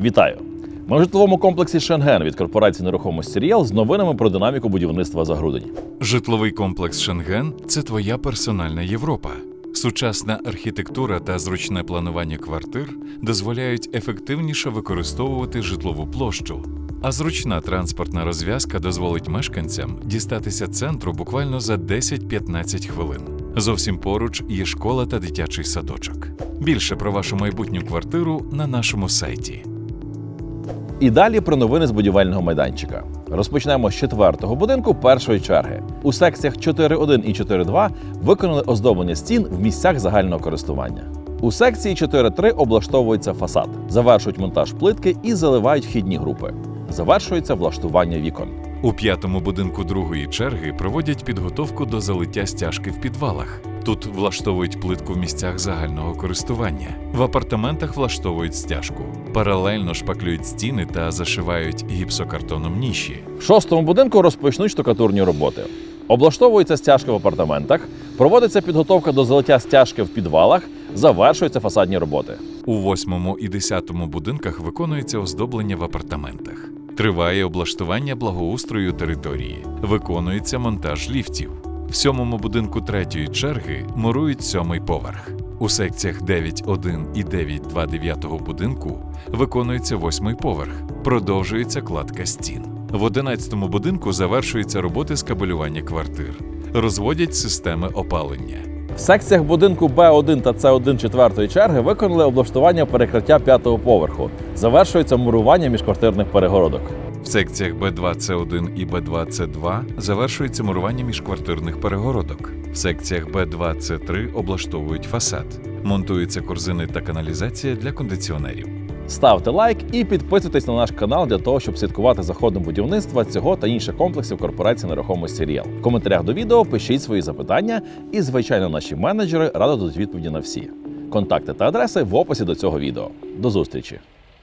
Вітаю! Ми в житловому комплексі Шенген від корпорації нерухомості Ріал з новинами про динаміку будівництва за грудень. Житловий комплекс Шенген це твоя персональна Європа. Сучасна архітектура та зручне планування квартир дозволяють ефективніше використовувати житлову площу. А зручна транспортна розв'язка дозволить мешканцям дістатися центру буквально за 10-15 хвилин. Зовсім поруч є школа та дитячий садочок. Більше про вашу майбутню квартиру на нашому сайті. І далі про новини з будівельного майданчика. Розпочнемо з четвертого будинку першої черги. У секціях 4.1 і 4.2 виконали оздоблення стін в місцях загального користування. У секції 4.3 облаштовується фасад, завершують монтаж плитки і заливають вхідні групи. Завершується влаштування вікон. У п'ятому будинку другої черги проводять підготовку до залиття стяжки в підвалах. Тут влаштовують плитку в місцях загального користування. В апартаментах влаштовують стяжку. Паралельно шпаклюють стіни та зашивають гіпсокартоном ніші. В шостому будинку розпочнуть штукатурні роботи. Облаштовується стяжка в апартаментах, проводиться підготовка до залиття стяжки в підвалах, завершуються фасадні роботи. У восьмому і десятому будинках виконується оздоблення в апартаментах. Триває облаштування благоустрою території, виконується монтаж ліфтів. В сьомому будинку третьої черги мурують сьомий поверх. У секціях 9.1 і 9.2 дев'ятого будинку виконується восьмий поверх, продовжується кладка стін. В одинадцятому будинку завершуються роботи з кабелювання квартир, розводять системи опалення. В секціях будинку Б1 та С1 четвертої черги виконали облаштування перекриття п'ятого поверху. Завершується мурування міжквартирних перегородок. В секціях Б2С1 і Б2С2 завершується мурування міжквартирних перегородок. В секціях Б2С3 облаштовують фасад, монтуються корзини та каналізація для кондиціонерів. Ставте лайк і підписуйтесь на наш канал для того, щоб слідкувати за ходом будівництва цього та інших комплексів корпорації нерухомості Ріал. В коментарях до відео пишіть свої запитання, і звичайно, наші менеджери радо дадуть відповіді на всі. Контакти та адреси в описі до цього відео. До зустрічі!